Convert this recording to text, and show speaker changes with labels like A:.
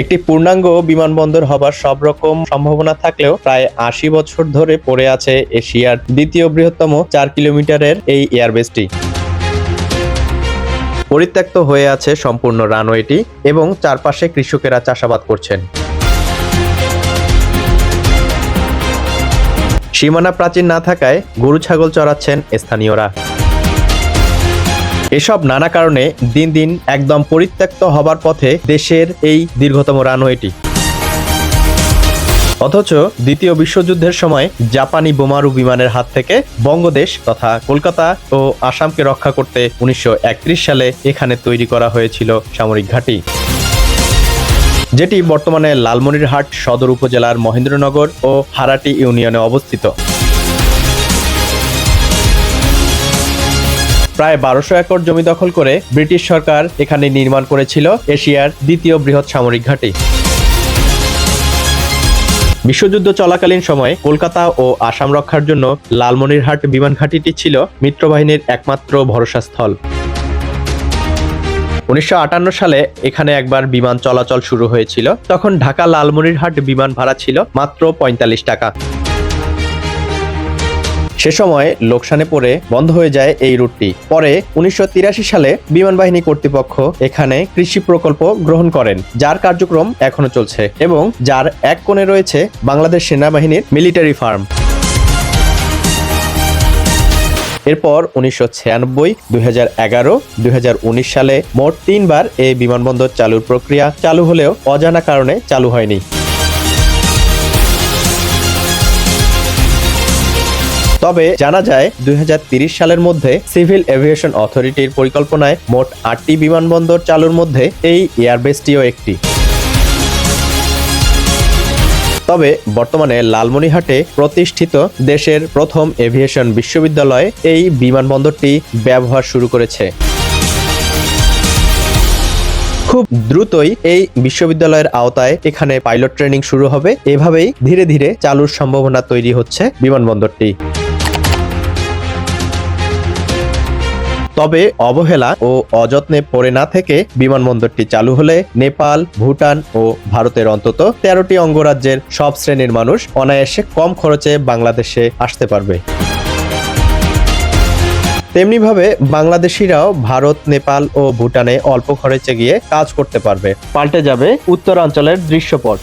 A: একটি পূর্ণাঙ্গ বিমানবন্দর হবার সব রকম সম্ভাবনা থাকলেও প্রায় আশি বছর ধরে পড়ে আছে এশিয়ার দ্বিতীয় বৃহত্তম চার কিলোমিটারের এই এয়ারবেসটি। পরিত্যক্ত হয়ে আছে সম্পূর্ণ রানওয়েটি এবং চারপাশে কৃষকেরা চাষাবাদ করছেন। সীমানা প্রাচীর না থাকায় গরু ছাগল চড়াচ্ছেন স্থানীয়রা। এসব নানা কারণে দিন দিন একদম পরিত্যক্ত হবার পথে দেশের এই দীর্ঘতম রানওয়েটি। অথচ দ্বিতীয় বিশ্বযুদ্ধের সময় জাপানি বোমারু বিমানের হাত থেকে বঙ্গদেশ তথা কলকাতা ও আসামকে রক্ষা করতে উনিশশো একত্রিশ সালে এখানে তৈরি করা হয়েছিল সামরিক ঘাঁটি। যেটি বর্তমানে লালমনিরহাট সদর উপজেলার মহেন্দ্রনগর ও হারাটি ইউনিয়নে অবস্থিত। প্রায় বারোশো একর জমি দখল করে ব্রিটিশ সরকার এখানে নির্মাণ করেছিল এশিয়ার দ্বিতীয় বৃহৎ সামরিক ঘাঁটি। বিশ্বযুদ্ধ চলাকালীন সময়ে কলকাতা ও আসাম রক্ষার জন্য লালমনিরহাট বিমান ঘাঁটিটি ছিল মিত্রবাহিনীর একমাত্র ভরসাস্থল। উনিশশো আটান্ন সালে এখানে একবার বিমান চলাচল শুরু হয়েছিল। তখন ঢাকা লালমনিরহাট বিমান ভাড়া ছিল মাত্র পঁয়তাল্লিশ টাকা। সে সময় লোকসানে পড়ে বন্ধ হয়ে যায় এই রুটটি। পরে উনিশশো তিরাশি সালে বিমান বাহিনী কর্তৃপক্ষ এখানে কৃষি প্রকল্প গ্রহণ করেন, যার কার্যক্রম এখনও চলছে এবং যার এক কোণে রয়েছে বাংলাদেশ সেনাবাহিনীর মিলিটারি ফার্ম। এরপর উনিশশো ছিয়ানব্বই, দুই হাজার এগারো সালে মোট তিনবার এই বিমানবন্দর চালুর প্রক্রিয়া চালু হলেও অজানা কারণে চালু হয়নি। তবে জানা যায়, দুই সালের মধ্যে সিভিল এভিয়েশন অথরিটির পরিকল্পনায় মোট আটটি বিমানবন্দর চালুর মধ্যে এই এয়ারবেসটিও একটি। তবে বর্তমানে লালমনিরহাটে প্রতিষ্ঠিত দেশের প্রথম এভিয়েশন বিশ্ববিদ্যালয় এই বিমানবন্দরটি ব্যবহার শুরু করেছে। খুব দ্রুতই এই বিশ্ববিদ্যালয়ের আওতায় এখানে পাইলট ট্রেনিং শুরু হবে। এভাবেই ধীরে ধীরে চালুর সম্ভাবনা তৈরি হচ্ছে বিমানবন্দরটি। তবে অবহেলা ও অযত্নে পড়ে না থেকে বিমানবন্দরটি চালু হলে নেপাল, ভুটান ও ভারতের অন্তত তেরোটি অঙ্গরাজ্যের সব শ্রেণির মানুষ অনায়াসে কম খরচে বাংলাদেশে আসতে পারবে। তেমনিভাবে বাংলাদেশিরাও ভারত, নেপাল ও ভুটানে অল্প খরচে গিয়ে কাজ করতে পারবে। পাল্টে যাবে উত্তরাঞ্চলের দৃশ্যপট।